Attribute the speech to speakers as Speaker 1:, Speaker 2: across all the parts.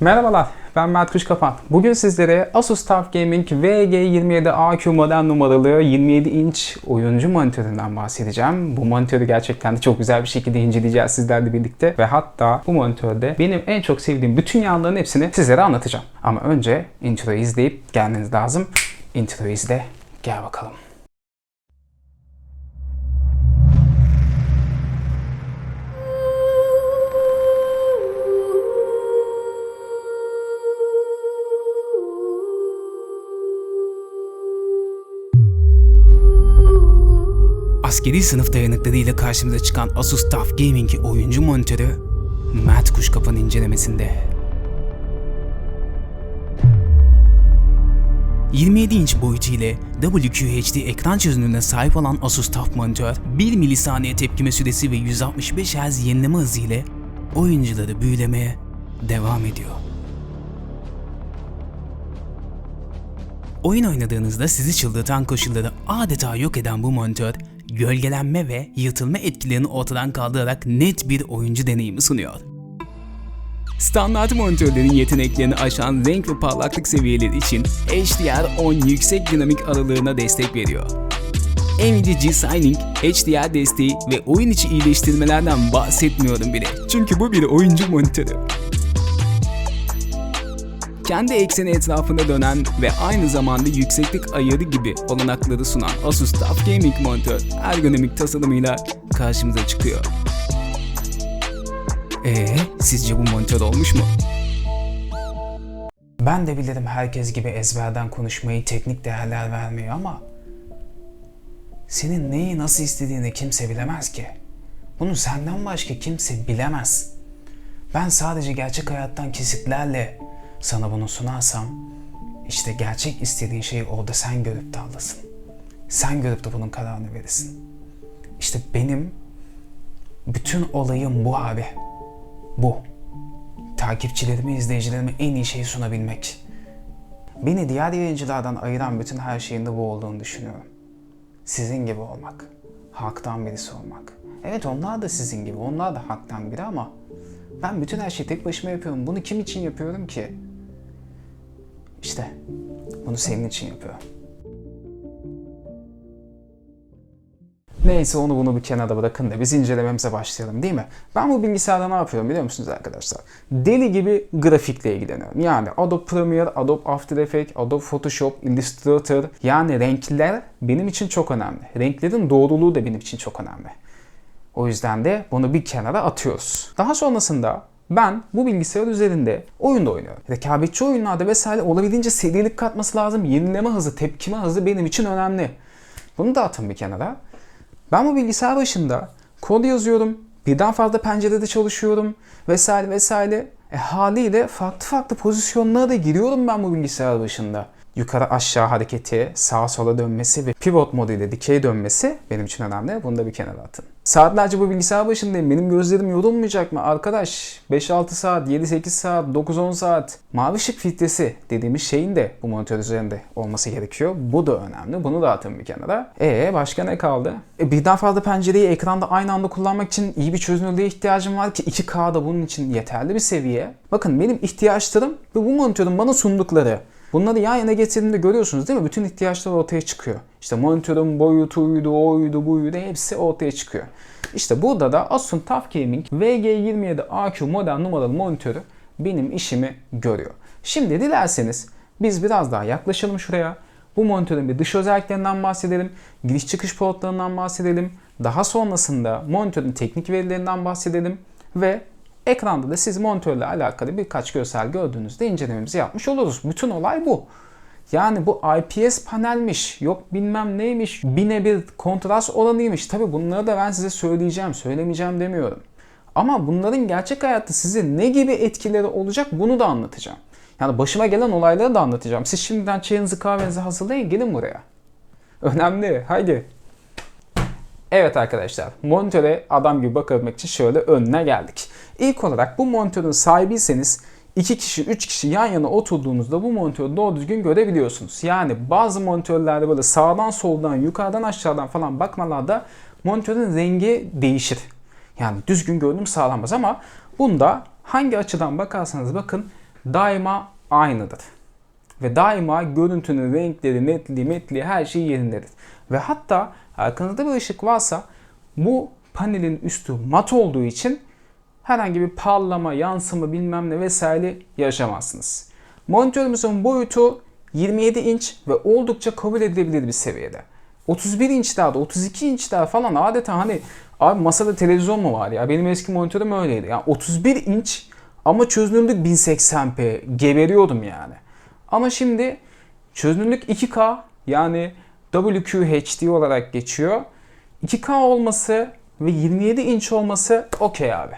Speaker 1: Merhabalar, ben Mert Kuşkapan. Bugün sizlere Asus TUF Gaming VG27AQ model numaralı 27 inç oyuncu monitöründen bahsedeceğim. Bu monitörü gerçekten de çok güzel bir şekilde inceleyeceğiz sizlerle birlikte ve hatta bu monitörde benim en çok sevdiğim bütün yanların hepsini sizlere anlatacağım. Ama önce introyu izleyip gelmeniz lazım. Introyu izle, gel bakalım. Askeri sınıf dayanıklarıyla karşımıza çıkan Asus TUF Gaming oyuncu monitörü Mert Kuşkapan incelemesinde. 27 inç boyutu ile WQHD ekran çözünürlüğüne sahip olan Asus TUF monitör, 1 milisaniye tepkime süresi ve 165 Hz yenileme hızı ile oyuncuları büyülemeye devam ediyor. Oyun oynadığınızda sizi çıldırtan koşulları adeta yok eden bu monitör, gölgelenme ve yırtılma etkilerini ortadan kaldırarak net bir oyuncu deneyimi sunuyor. Standart monitörlerin yeteneklerini aşan renk ve parlaklık seviyeleri için HDR10 yüksek dinamik aralığına destek veriyor. Nvidia G-Signing, HDR desteği ve oyun içi iyileştirmelerden bahsetmiyorum bile. Çünkü bu bir oyuncu monitörü kendi ekseni etrafında dönen ve aynı zamanda yükseklik ayarı gibi olanakları sunan Asus TUF Gaming monitör ergonomik tasarımıyla karşımıza çıkıyor. Ee, sizce bu monitör olmuş mu? Ben de bilirim herkes gibi ezberden konuşmayı, teknik değerler vermeyi ama senin neyi nasıl istediğini kimse bilemez ki. Bunu senden başka kimse bilemez. Ben sadece gerçek hayattan kesitlerle sana bunu sunarsam işte gerçek istediğin şeyi orada sen görüp de alırsın. Sen görüp de bunun kararını verirsin. İşte benim bütün olayım bu abi. Bu. Takipçilerime, izleyicilerime en iyi şeyi sunabilmek. Beni diğer yayıncılardan ayıran bütün her şeyin de bu olduğunu düşünüyorum. Sizin gibi olmak. Halktan birisi olmak. Evet onlar da sizin gibi. Onlar da halktan biri ama ben bütün her şeyi tek başıma yapıyorum. Bunu kim için yapıyorum ki? İşte bunu senin için yapıyorum. Neyse onu bunu bir kenara bırakın da biz incelememize başlayalım değil mi? Ben bu bilgisayarda ne yapıyorum biliyor musunuz arkadaşlar? Deli gibi grafikle ilgileniyorum. Yani Adobe Premiere, Adobe After Effects, Adobe Photoshop, Illustrator yani renkler benim için çok önemli. Renklerin doğruluğu da benim için çok önemli. O yüzden de bunu bir kenara atıyoruz. Daha sonrasında ben bu bilgisayar üzerinde oyunda oynuyorum. Rekabetçi oyunlarda vesaire olabildiğince serilik katması lazım. Yenileme hızı, tepkime hızı benim için önemli. Bunu da atın bir kenara. Ben bu bilgisayar başında kod yazıyorum. Birden fazla pencerede çalışıyorum. Vesaire vesaire. E, haliyle farklı farklı pozisyonlara da giriyorum ben bu bilgisayar başında. Yukarı aşağı hareketi, sağa sola dönmesi ve pivot moduyla dikey dönmesi benim için önemli. Bunu da bir kenara atın. Saatlerce bu bilgisayar başındayım. Benim gözlerim yorulmayacak mı? Arkadaş 5-6 saat, 7-8 saat, 9-10 saat. Mavi ışık filtresi dediğimiz şeyin de bu monitör üzerinde olması gerekiyor. Bu da önemli. Bunu da atın bir kenara. E başka ne kaldı? E, birden fazla pencereyi ekranda aynı anda kullanmak için iyi bir çözünürlüğe ihtiyacım var ki 2K da bunun için yeterli bir seviye. Bakın benim ihtiyaçlarım ve bu monitörün bana sundukları. Bunları yan yana getirdiğimde görüyorsunuz değil mi? Bütün ihtiyaçlar ortaya çıkıyor. İşte monitörün boyutuydu, oydu, buydu hepsi ortaya çıkıyor. İşte burada da Asus TUF Gaming VG27AQ model numaralı monitörü benim işimi görüyor. Şimdi dilerseniz biz biraz daha yaklaşalım şuraya. Bu monitörün bir dış özelliklerinden bahsedelim. Giriş çıkış portlarından bahsedelim. Daha sonrasında monitörün teknik verilerinden bahsedelim. Ve Ekranda da siz monitörle alakalı birkaç görsel gördüğünüzde incelememizi yapmış oluruz. Bütün olay bu. Yani bu IPS panelmiş, yok bilmem neymiş, bine bir kontrast oranıymış. Tabi bunları da ben size söyleyeceğim, söylemeyeceğim demiyorum. Ama bunların gerçek hayatta size ne gibi etkileri olacak bunu da anlatacağım. Yani başıma gelen olayları da anlatacağım. Siz şimdiden çayınızı kahvenizi hazırlayın gelin buraya. Önemli. Haydi. Evet arkadaşlar monitöre adam gibi bakabilmek için şöyle önüne geldik. İlk olarak bu monitörün sahibiyseniz 2 kişi 3 kişi yan yana oturduğunuzda bu monitörü doğru düzgün görebiliyorsunuz. Yani bazı monitörlerde böyle sağdan soldan yukarıdan aşağıdan falan bakmalarda monitörün rengi değişir. Yani düzgün görünüm sağlanmaz ama bunda hangi açıdan bakarsanız bakın daima aynıdır. Ve daima görüntünün renkleri, netliği, metliği her şey yerindedir. Ve hatta arkanızda bir ışık varsa bu panelin üstü mat olduğu için herhangi bir parlama, yansıma bilmem ne vesaire yaşamazsınız. Monitörümüzün boyutu 27 inç ve oldukça kabul edilebilir bir seviyede. 31 inçlerde, 32 inçler falan adeta hani abi masada televizyon mu var ya? Benim eski monitörüm öyleydi. Yani 31 inç ama çözünürlük 1080p. Geberiyordum yani. Ama şimdi çözünürlük 2K yani WQHD olarak geçiyor. 2K olması ve 27 inç olması okey abi.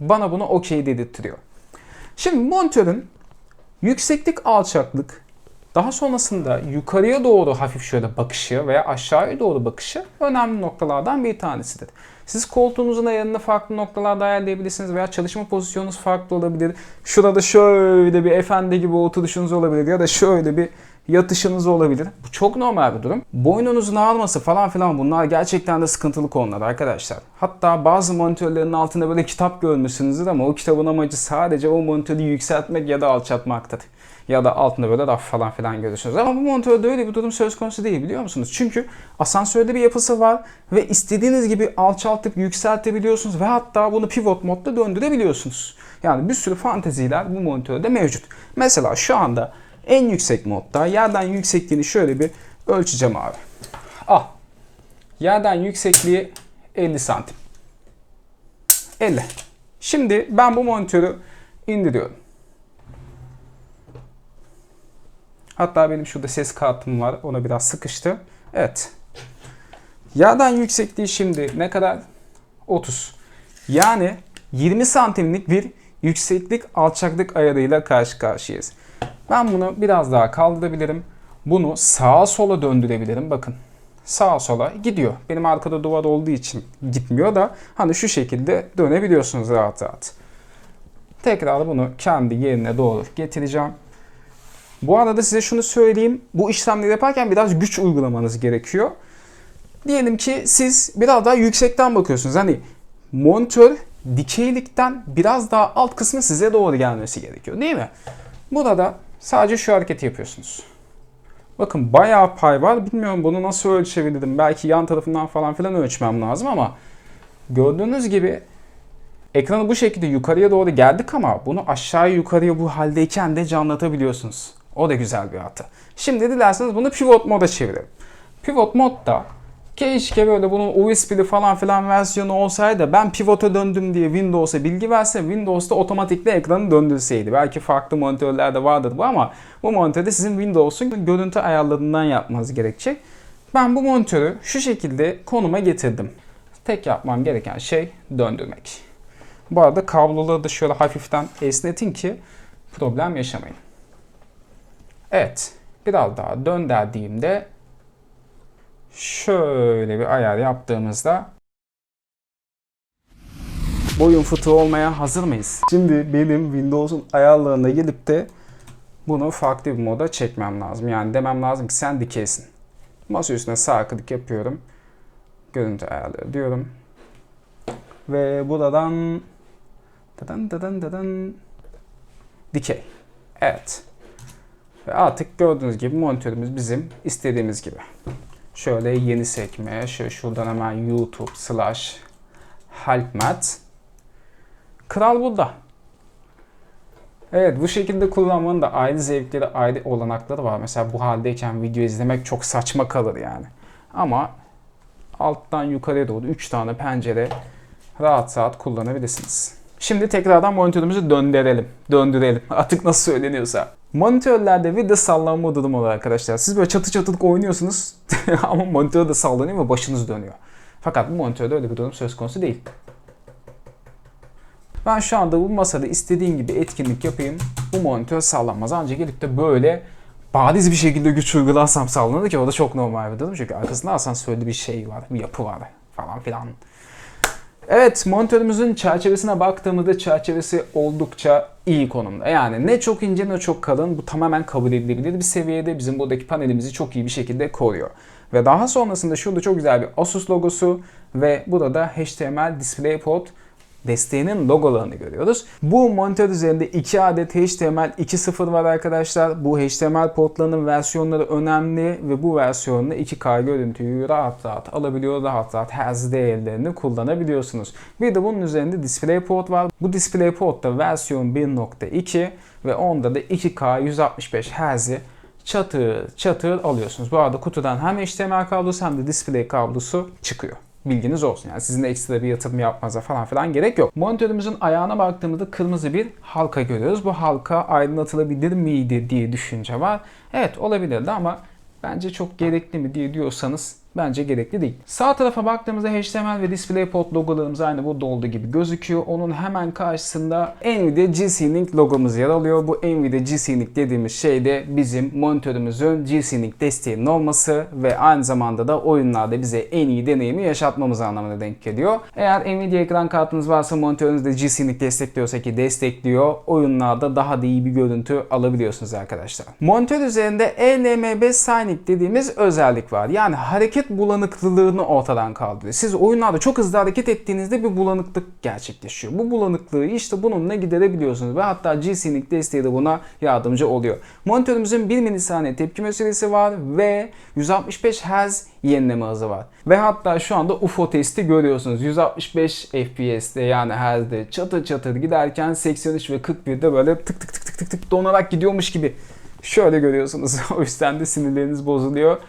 Speaker 1: Bana bunu okey dedirtiyor. Şimdi monitörün yükseklik alçaklık daha sonrasında yukarıya doğru hafif şöyle bakışı veya aşağıya doğru bakışı önemli noktalardan bir tanesidir. Siz koltuğunuzun ayarını farklı noktalarda ayarlayabilirsiniz veya çalışma pozisyonunuz farklı olabilir. Şurada şöyle bir efendi gibi oturuşunuz olabilir ya da şöyle bir yatışınız olabilir. Bu çok normal bir durum. Boynunuzun ağrıması falan filan bunlar gerçekten de sıkıntılı konular arkadaşlar. Hatta bazı monitörlerin altında böyle kitap görmüşsünüzdür ama o kitabın amacı sadece o monitörü yükseltmek ya da alçaltmaktır. Ya da altında böyle raf falan filan görürsünüz. Ama bu monitörde öyle bir durum söz konusu değil biliyor musunuz? Çünkü asansörde bir yapısı var ve istediğiniz gibi alçaltıp yükseltebiliyorsunuz ve hatta bunu pivot modda döndürebiliyorsunuz. Yani bir sürü fanteziler bu monitörde mevcut. Mesela şu anda en yüksek modda yerden yüksekliğini şöyle bir ölçeceğim abi. Al. Yerden yüksekliği 50 santim. 50. Şimdi ben bu monitörü indiriyorum. Hatta benim şurada ses kartım var. Ona biraz sıkıştı. Evet. Yerden yüksekliği şimdi ne kadar? 30. Yani 20 santimlik bir yükseklik alçaklık ayarıyla karşı karşıyayız. Ben bunu biraz daha kaldırabilirim. Bunu sağa sola döndürebilirim. Bakın sağa sola gidiyor. Benim arkada duvar olduğu için gitmiyor da hani şu şekilde dönebiliyorsunuz rahat rahat. Tekrar bunu kendi yerine doğru getireceğim. Bu arada size şunu söyleyeyim. Bu işlemleri yaparken biraz güç uygulamanız gerekiyor. Diyelim ki siz biraz daha yüksekten bakıyorsunuz. Hani monitör dikeylikten biraz daha alt kısmı size doğru gelmesi gerekiyor değil mi? Burada sadece şu hareketi yapıyorsunuz. Bakın bayağı pay var. Bilmiyorum bunu nasıl ölçebilirim. Belki yan tarafından falan filan ölçmem lazım ama gördüğünüz gibi ekranı bu şekilde yukarıya doğru geldik ama bunu aşağı yukarıya bu haldeyken de canlatabiliyorsunuz. O da güzel bir hata. Şimdi dilerseniz bunu pivot moda çevirelim. Pivot modda keşke böyle bunun USB'li falan filan versiyonu olsaydı ben pivota döndüm diye Windows'a bilgi verse Windows'ta otomatikle ekranı döndürseydi. Belki farklı monitörlerde vardır bu ama bu monitörde sizin Windows'un görüntü ayarlarından yapmanız gerekecek. Ben bu monitörü şu şekilde konuma getirdim. Tek yapmam gereken şey döndürmek. Bu arada kabloları da şöyle hafiften esnetin ki problem yaşamayın. Evet. Biraz daha döndürdüğümde şöyle bir ayar yaptığımızda boyun fıtığı olmaya hazır mıyız? Şimdi benim Windows'un ayarlarına gelip de bunu farklı bir moda çekmem lazım. Yani demem lazım ki sen dikeysin. Masa üstüne sağ klik yapıyorum. Görüntü ayarları diyorum. Ve buradan dadan dadan dadan dikey. Evet. Ve artık gördüğünüz gibi monitörümüz bizim istediğimiz gibi. Şöyle yeni sekme, şöyle şuradan hemen YouTube slash helpmat. Kral burada. Evet bu şekilde kullanmanın da ayrı zevkleri, ayrı olanakları var. Mesela bu haldeyken video izlemek çok saçma kalır yani. Ama alttan yukarıya doğru 3 tane pencere rahat rahat kullanabilirsiniz. Şimdi tekrardan monitörümüzü döndürelim. Döndürelim. Artık nasıl söyleniyorsa. Monitörlerde vida sallanma durumu var arkadaşlar. Siz böyle çatı çatılık oynuyorsunuz ama monitör de sallanıyor ve başınız dönüyor. Fakat bu monitörde öyle bir durum söz konusu değil. Ben şu anda bu masada istediğim gibi etkinlik yapayım. Bu monitör sallanmaz. Ancak gelip de böyle bariz bir şekilde güç uygularsam sallanır ki o da çok normal bir durum. Çünkü arkasında asansörlü bir şey var, bir yapı var falan filan. Evet monitörümüzün çerçevesine baktığımızda çerçevesi oldukça iyi konumda. Yani ne çok ince ne çok kalın bu tamamen kabul edilebilir bir seviyede bizim buradaki panelimizi çok iyi bir şekilde koruyor. Ve daha sonrasında şurada çok güzel bir Asus logosu ve burada da HTML DisplayPort desteğinin logolarını görüyoruz. Bu monitör üzerinde 2 adet HTML 2.0 var arkadaşlar. Bu HTML portlarının versiyonları önemli ve bu versiyonla 2K görüntüyü rahat rahat alabiliyor. Rahat rahat Hertz değerlerini kullanabiliyorsunuz. Bir de bunun üzerinde DisplayPort var. Bu DisplayPort da versiyon 1.2 ve onda da 2K 165 Hz'i çatır çatır alıyorsunuz. Bu arada kutudan hem HDMI kablosu hem de display kablosu çıkıyor. Bilginiz olsun yani sizin de ekstra bir yatırım yapmanıza falan filan gerek yok. Monitörümüzün ayağına baktığımızda kırmızı bir halka görüyoruz. Bu halka aydınlatılabilir miydi diye düşünce var. Evet olabilirdi ama bence çok gerekli mi diye diyorsanız bence gerekli değil. Sağ tarafa baktığımızda HTML ve DisplayPort logolarımız aynı burada olduğu gibi gözüküyor. Onun hemen karşısında Nvidia G-Sync logomuz yer alıyor. Bu Nvidia G-Sync dediğimiz şey de bizim monitörümüzün G-Sync desteğinin olması ve aynı zamanda da oyunlarda bize en iyi deneyimi yaşatmamız anlamına denk geliyor. Eğer Nvidia ekran kartınız varsa monitörünüzde G-Sync destekliyorsa ki destekliyor. Oyunlarda daha da iyi bir görüntü alabiliyorsunuz arkadaşlar. Monitör üzerinde ELMB Synic dediğimiz özellik var. Yani hareket bulanıklılığını ortadan kaldırıyor. Siz oyunlarda çok hızlı hareket ettiğinizde bir bulanıklık gerçekleşiyor. Bu bulanıklığı işte bununla giderebiliyorsunuz ve hatta G-Sync desteği de buna yardımcı oluyor. Monitörümüzün 1 milisaniye tepkime süresi var ve 165 Hz yenileme hızı var. Ve hatta şu anda UFO testi görüyorsunuz. 165 FPS'te yani Hz'de çatır çatır giderken 83 ve 41'de böyle tık tık tık tık tık tık donarak gidiyormuş gibi Şöyle görüyorsunuz. o yüzden de sinirleriniz bozuluyor.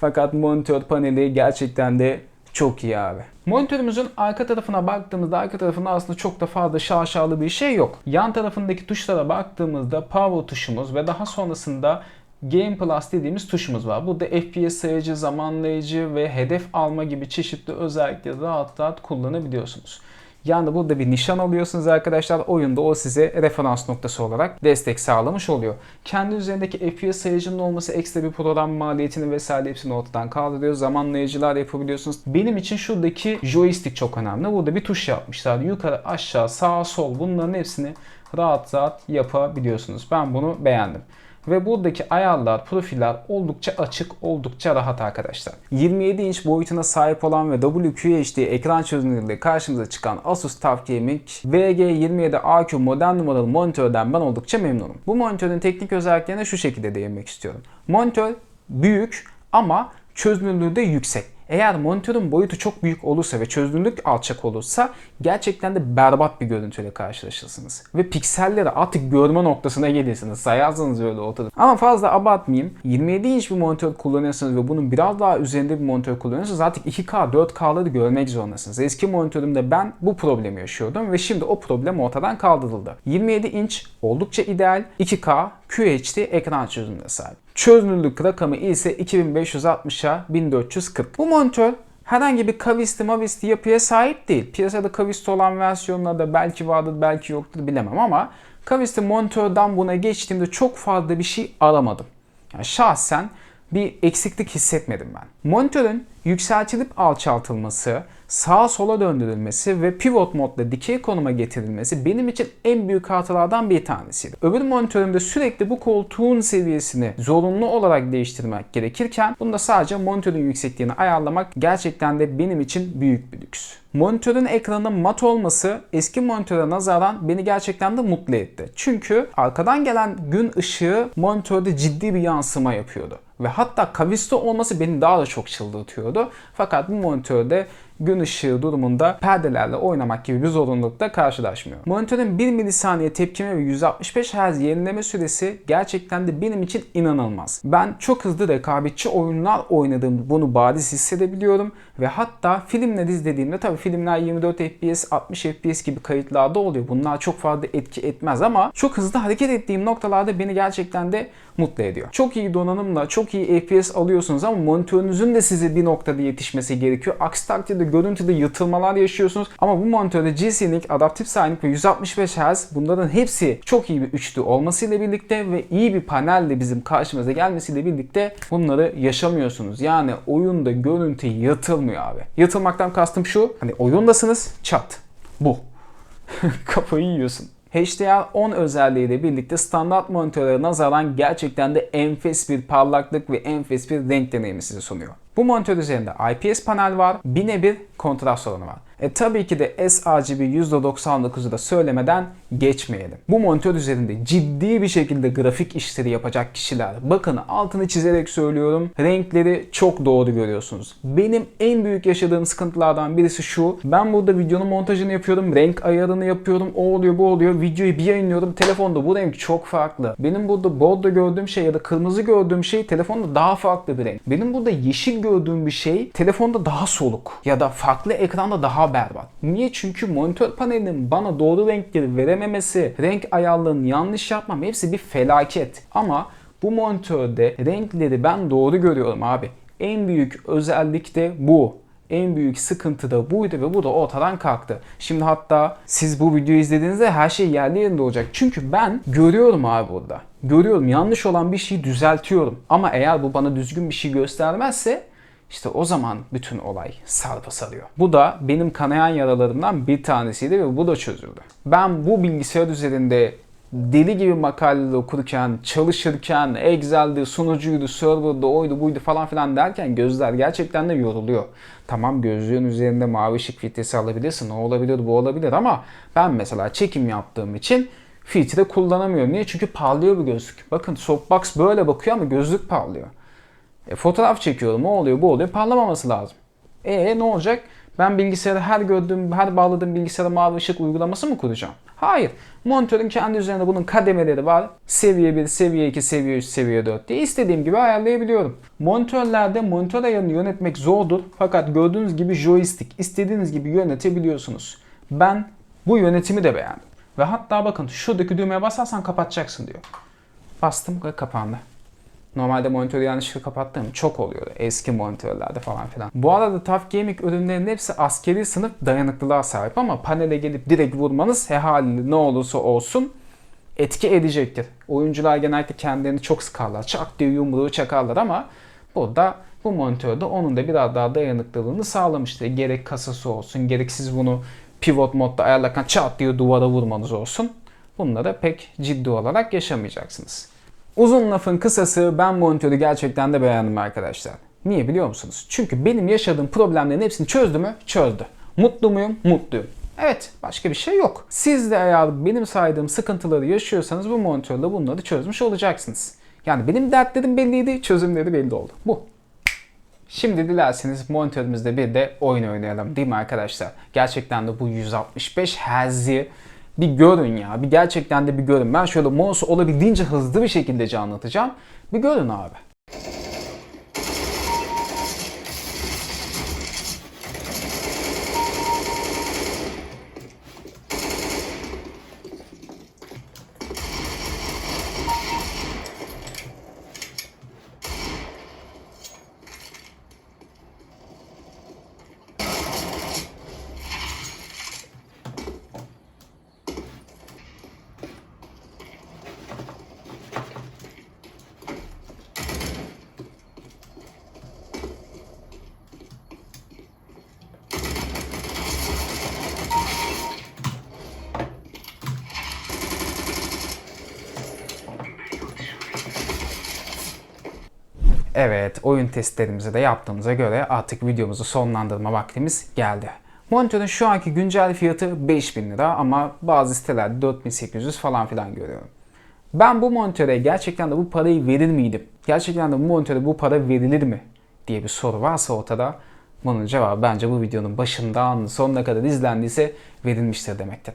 Speaker 1: Fakat monitör paneli gerçekten de çok iyi abi. Monitörümüzün arka tarafına baktığımızda arka tarafında aslında çok da fazla şaşalı bir şey yok. Yan tarafındaki tuşlara baktığımızda power tuşumuz ve daha sonrasında Game Plus dediğimiz tuşumuz var. Burada FPS sayıcı, zamanlayıcı ve hedef alma gibi çeşitli özellikleri rahat rahat kullanabiliyorsunuz. Yani burada bir nişan alıyorsunuz arkadaşlar. Oyunda o size referans noktası olarak destek sağlamış oluyor. Kendi üzerindeki FPS sayıcının olması ekstra bir program maliyetini vesaire hepsini ortadan kaldırıyor. Zamanlayıcılar yapabiliyorsunuz. Benim için şuradaki joystick çok önemli. Burada bir tuş yapmışlar. Yukarı, aşağı, sağ, sol bunların hepsini rahat rahat yapabiliyorsunuz. Ben bunu beğendim. Ve buradaki ayarlar, profiller oldukça açık, oldukça rahat arkadaşlar. 27 inç boyutuna sahip olan ve WQHD ekran çözünürlüğü karşımıza çıkan Asus TUF Gaming VG27AQ model numaralı monitörden ben oldukça memnunum. Bu monitörün teknik özelliklerine şu şekilde değinmek istiyorum. Monitör büyük ama çözünürlüğü de yüksek. Eğer monitörün boyutu çok büyük olursa ve çözünürlük alçak olursa gerçekten de berbat bir görüntüyle karşılaşırsınız. Ve pikselleri artık görme noktasına gelirsiniz. Sayarsanız öyle ortada. Ama fazla abartmayayım. 27 inç bir monitör kullanıyorsanız ve bunun biraz daha üzerinde bir monitör kullanıyorsanız artık 2K, 4K'ları görmek zorundasınız. Eski monitörümde ben bu problemi yaşıyordum ve şimdi o problem ortadan kaldırıldı. 27 inç oldukça ideal. 2K QHD ekran çözünürlüğüne sahip. Çözünürlük rakamı ise 2560'a 1440. Bu monitör herhangi bir kavisti mavisti yapıya sahip değil. Piyasada kavisti olan versiyonlarda belki vardır belki yoktur bilemem ama kavisti monitörden buna geçtiğimde çok fazla bir şey aramadım. Yani şahsen bir eksiklik hissetmedim ben. Monitörün yükseltilip alçaltılması, sağa sola döndürülmesi ve pivot modla dikey konuma getirilmesi benim için en büyük hatalardan bir tanesiydi. Öbür monitörümde sürekli bu koltuğun seviyesini zorunlu olarak değiştirmek gerekirken bunda sadece monitörün yüksekliğini ayarlamak gerçekten de benim için büyük bir lüks. Monitörün ekranının mat olması eski monitöre nazaran beni gerçekten de mutlu etti. Çünkü arkadan gelen gün ışığı monitörde ciddi bir yansıma yapıyordu. Ve hatta kavisti olması beni daha da çok çıldırtıyordu. Fakat bu monitörde gün ışığı durumunda perdelerle oynamak gibi bir zorunlulukla karşılaşmıyor. Monitörün 1 milisaniye tepkime ve 165 Hz yenileme süresi gerçekten de benim için inanılmaz. Ben çok hızlı rekabetçi oyunlar oynadığım bunu bariz hissedebiliyorum ve hatta filmler izlediğimde tabii filmler 24 FPS, 60 FPS gibi kayıtlarda oluyor. Bunlar çok fazla etki etmez ama çok hızlı hareket ettiğim noktalarda beni gerçekten de mutlu ediyor. Çok iyi donanımla çok iyi FPS alıyorsunuz ama monitörünüzün de size bir noktada yetişmesi gerekiyor. Aksi takdirde görüntüde yırtılmalar yaşıyorsunuz. Ama bu monitörde G-Sync, Adaptive Sync ve 165 Hz bunların hepsi çok iyi bir üçlü olmasıyla birlikte ve iyi bir panelle bizim karşımıza gelmesiyle birlikte bunları yaşamıyorsunuz. Yani oyunda görüntü yırtılmıyor abi. Yırtılmaktan kastım şu. Hani oyundasınız çat. Bu. Kafayı yiyorsun. HDR10 özelliğiyle birlikte standart monitörlere nazaran gerçekten de enfes bir parlaklık ve enfes bir renk deneyimi size sunuyor. Bu monitör üzerinde IPS panel var, bine bir kontrast oranı var. E tabii ki de sRGB %99'u da söylemeden geçmeyelim. Bu monitör üzerinde ciddi bir şekilde grafik işleri yapacak kişiler bakın altını çizerek söylüyorum renkleri çok doğru görüyorsunuz. Benim en büyük yaşadığım sıkıntılardan birisi şu. Ben burada videonun montajını yapıyorum, renk ayarını yapıyorum, o oluyor bu oluyor. Videoyu bir yayınlıyorum. Telefonda bu renk çok farklı. Benim burada bordo gördüğüm şey ya da kırmızı gördüğüm şey telefonda daha farklı bir renk. Benim burada yeşil gördüğüm bir şey telefonda daha soluk ya da farklı ekranda daha berbat. Niye? Çünkü monitör panelinin bana doğru renkleri verememesi, renk ayarlarını yanlış yapmam hepsi bir felaket. Ama bu monitörde renkleri ben doğru görüyorum abi. En büyük özellik de bu. En büyük sıkıntı da buydu ve bu da ortadan kalktı. Şimdi hatta siz bu videoyu izlediğinizde her şey yerli yerinde olacak. Çünkü ben görüyorum abi burada. Görüyorum yanlış olan bir şeyi düzeltiyorum. Ama eğer bu bana düzgün bir şey göstermezse işte o zaman bütün olay sarpa sarıyor. Bu da benim kanayan yaralarımdan bir tanesiydi ve bu da çözüldü. Ben bu bilgisayar üzerinde deli gibi makaleler okurken, çalışırken, Excel'de, sunucuydu, server'da, oydu, buydu falan filan derken gözler gerçekten de yoruluyor. Tamam gözlüğün üzerinde mavi ışık filtresi alabilirsin, o olabilir, bu olabilir ama ben mesela çekim yaptığım için filtre kullanamıyorum. Niye? Çünkü parlıyor bu gözlük. Bakın softbox böyle bakıyor ama gözlük parlıyor. E, fotoğraf çekiyorum, o oluyor, bu oluyor. Parlamaması lazım. E ne olacak? Ben bilgisayara her gördüğüm, her bağladığım bilgisayara mavi ışık uygulaması mı kuracağım? Hayır. Monitörün kendi üzerinde bunun kademeleri var. Seviye 1, seviye 2, seviye 3, seviye 4 diye istediğim gibi ayarlayabiliyorum. Monitörlerde monitör ayarını yönetmek zordur. Fakat gördüğünüz gibi joystick istediğiniz gibi yönetebiliyorsunuz. Ben bu yönetimi de beğendim. Ve hatta bakın şuradaki düğmeye basarsan kapatacaksın diyor. Bastım ve kapandı. Normalde monitörü yanlışlıkla kapattığım çok oluyordu eski monitörlerde falan filan. Bu arada TUF Gaming ürünlerinin hepsi askeri sınıf dayanıklılığa sahip ama panele gelip direkt vurmanız he haliyle ne olursa olsun etki edecektir. Oyuncular genellikle kendilerini çok sıkarlar. Çak diye yumruğu çakarlar ama burada bu monitörde onun da biraz daha dayanıklılığını sağlamıştır. Gerek kasası olsun, gerek siz bunu pivot modda ayarlarken çat diye duvara vurmanız olsun. Bunları pek ciddi olarak yaşamayacaksınız. Uzun lafın kısası ben monitörü gerçekten de beğendim arkadaşlar. Niye biliyor musunuz? Çünkü benim yaşadığım problemlerin hepsini çözdü mü? Çözdü. Mutlu muyum? Mutluyum. Evet, başka bir şey yok. Siz de eğer benim saydığım sıkıntıları yaşıyorsanız bu monitörle bunları çözmüş olacaksınız. Yani benim dertlerim belliydi, çözümleri belli oldu. Bu. Şimdi dilerseniz monitörümüzde bir de oyun oynayalım değil mi arkadaşlar? Gerçekten de bu 165 Hz'i bir görün ya. Bir gerçekten de bir görün. Ben şöyle mouse'u olabildiğince hızlı bir şekilde anlatacağım. Bir görün abi. Evet, oyun testlerimizi de yaptığımıza göre artık videomuzu sonlandırma vaktimiz geldi. Monitörün şu anki güncel fiyatı 5000 lira ama bazı sitelerde 4800 falan filan görüyorum. Ben bu monitöre gerçekten de bu parayı verir miydim? Gerçekten de bu monitöre bu para verilir mi? diye bir soru varsa ortada bunun cevabı bence bu videonun başından sonuna kadar izlendiyse verilmiştir demektir.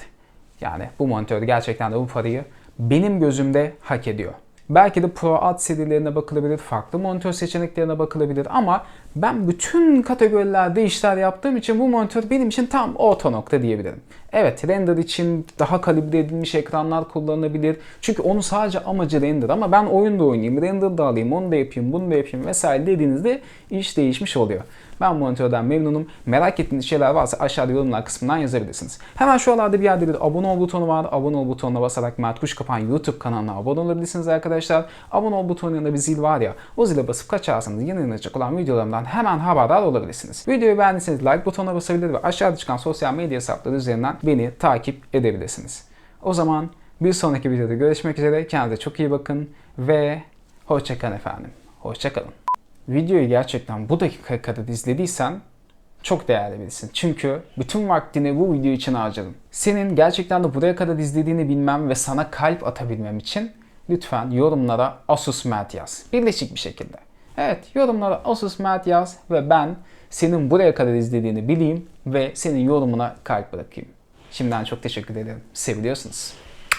Speaker 1: Yani bu monitör gerçekten de bu parayı benim gözümde hak ediyor. Belki de Pro Alt serilerine bakılabilir, farklı monitör seçeneklerine bakılabilir ama ben bütün kategorilerde işler yaptığım için bu monitör benim için tam orta nokta diyebilirim. Evet render için daha kalibre edilmiş ekranlar kullanılabilir. Çünkü onun sadece amacı render ama ben oyun da oynayayım, render da alayım, onu da yapayım, bunu da yapayım vesaire dediğinizde iş değişmiş oluyor. Ben monitörden memnunum. Merak ettiğiniz şeyler varsa aşağıda yorumlar kısmından yazabilirsiniz. Hemen şuralarda bir yerde bir abone ol butonu var. Abone ol butonuna basarak Mert Kuş Kapan YouTube kanalına abone olabilirsiniz arkadaşlar. Abone ol butonunun yanında bir zil var ya. O zile basıp kaçarsanız yeni yayınlanacak olan videolarımdan hemen haberdar olabilirsiniz. Videoyu beğendiyseniz like butonuna basabilir ve aşağıda çıkan sosyal medya hesapları üzerinden beni takip edebilirsiniz. O zaman bir sonraki videoda görüşmek üzere. Kendinize çok iyi bakın ve hoşçakalın efendim. Hoşçakalın. Videoyu gerçekten bu dakikaya kadar izlediysen çok değerli birisin. Çünkü bütün vaktini bu video için harcadın. Senin gerçekten de buraya kadar izlediğini bilmem ve sana kalp atabilmem için lütfen yorumlara Asus Mert yaz. Birleşik bir şekilde. Evet yorumlara Asus Mert yaz ve ben senin buraya kadar izlediğini bileyim ve senin yorumuna kalp bırakayım. Şimdiden çok teşekkür ederim. Seviliyorsunuz.